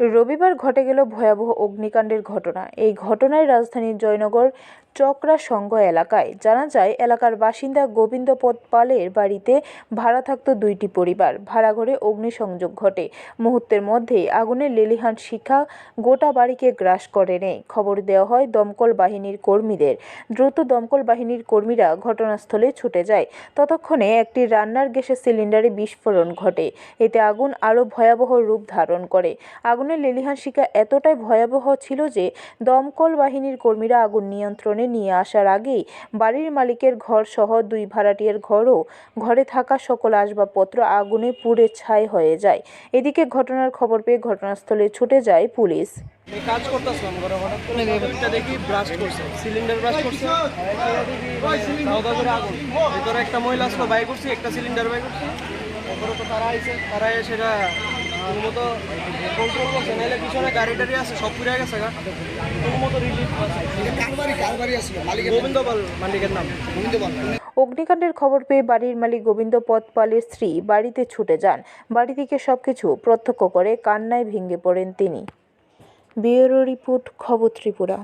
রবিবার ঘটে গেল ভয়াবহ অগ্নিকাণ্ডের ঘটনা। এই ঘটনায় রাজধানীর জয়নগর চকরা সংঘ এলাকায়। জানা যায়, এলাকার বাসিন্দা গোবিন্দপদ পালের বাড়িতে ভাড়া থাকত দুইটি পরিবার। ভাড়া ঘরে অগ্নিসংযোগ ঘটে। মুহূর্তের মধ্যেই আগুনের লেলিহান শিখা গোটা বাড়িকে গ্রাস করে নেয়। খবর দেওয়া হয়, দমকল বাহিনীর কর্মীদের। দ্রুত দমকল বাহিনীর কর্মীরা ঘটনাস্থলে ছুটে যায়। ততক্ষণে একটি রান্নার গ্যাসের সিলিন্ডারে বিস্ফোরণ ঘটে। এতে আগুন আরও ভয়াবহ রূপ ধারণ করে। আগুনের লেলিহান শিকা এতটাই ভয়াবহ ছিল যে, দমকল বাহিনীর কর্মীরা আগুন নিয়ন্ত্রণে নিয়ে আসার আগেই বাড়ির মালিকের ঘর সহ দুই ভাড়াটিয়ার ঘরও ঘরে থাকা সকল আসবাবপত্র আগুনে পুড়ে ছাই হয়ে যায়। এদিকে ঘটনার খবর পেয়ে ঘটনাস্থলে ছুটে যায় পুলিশ। কাজ করছে একটা মহিলা একটা সিলিন্ডার গাড়ি টাড়ি আছে, সব পুড়ে গেছে অগ্নিকাণ্ডের খবর পেয়ে বাড়ির মালিক গোবিন্দ পথপালের স্ত্রী বাড়িতে ছুটে যান। বাড়ি থেকে সবকিছু প্রত্যক্ষ করে কান্নায় ভেঙে পড়েন তিনি। ব্যুরো রিপোর্ট খবর ত্রিপুরা।